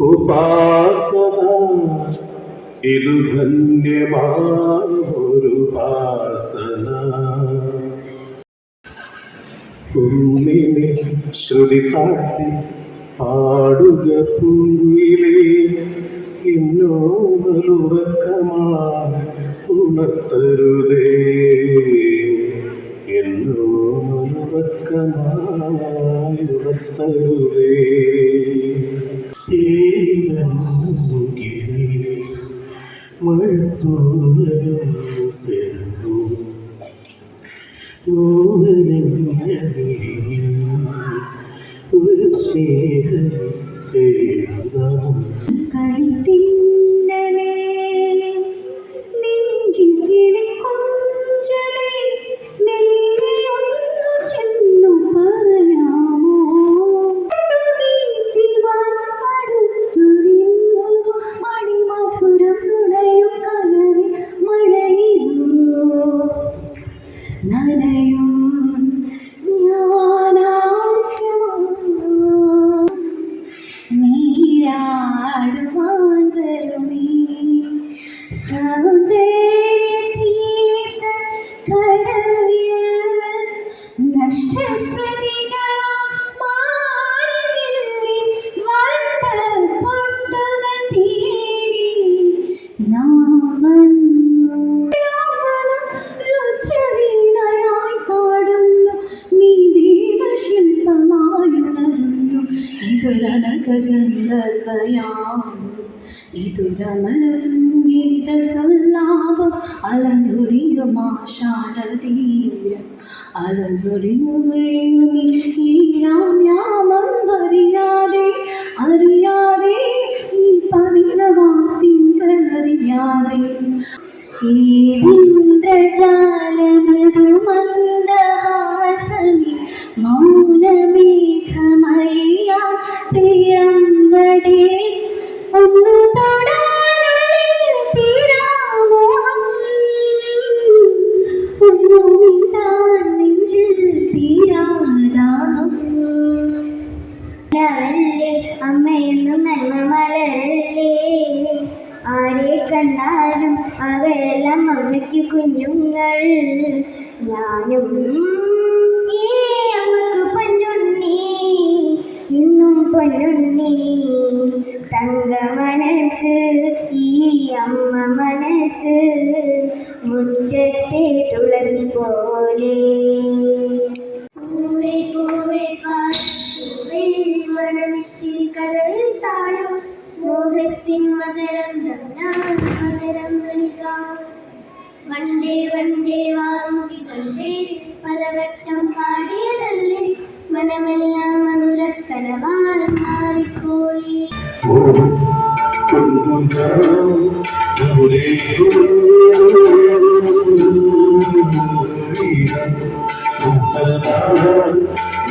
ഉപാസന. ഇതു ധന്യമായൊരു ഉപാസന. കുന്നിനെ ശ്രുതി താട്ടി പാടുക പൂവിലേ എന്നോമലുറക്കമായി ഉണർത്തരുതേ. എന്നോമലുറക്കമായി ഉണർത്തരുതേ. ഒരു സ്നേഹം ചെയ്താം ഇതുരമന സംഗീത സല്ലാപം അലനുറിയുമാശാരതീരം അലനുറിയുമീ ഈഴാം യാമം അറിയാതെ അറിയാതെ ഈ പവിഴവാർത്തിങ്കളറിയാതെ ീന്ദ്രജാലമൃദുമന്ദഹാസമി കണ്ടാലും അവരെല്ലാം അമ്മയ്ക്ക് കുഞ്ഞുങ്ങൾ. ഞാനും ഈ അമ്മയ്ക്ക് പൊന്നുണ്ണി ഇന്നും പൊന്നുണ്ണി. തങ്ക മനസ്സ് ഈ അമ്മ മനസ്സ് മുറ്റത്തെ തുളസി പോലെ. പൂവേ പൂവേ പൂവേ മണമിത്തിരി കരളിൽ താഴോ. മോഹത്തിൻ മകരം വണ്ടേ വണ്ടേ വാങ്ങി കണ്ടേ പലവട്ടം പാടിയതല്ലേ മനമെല്ലാം മനുരക്കനമാനം മാറിപ്പോയി.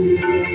Oh,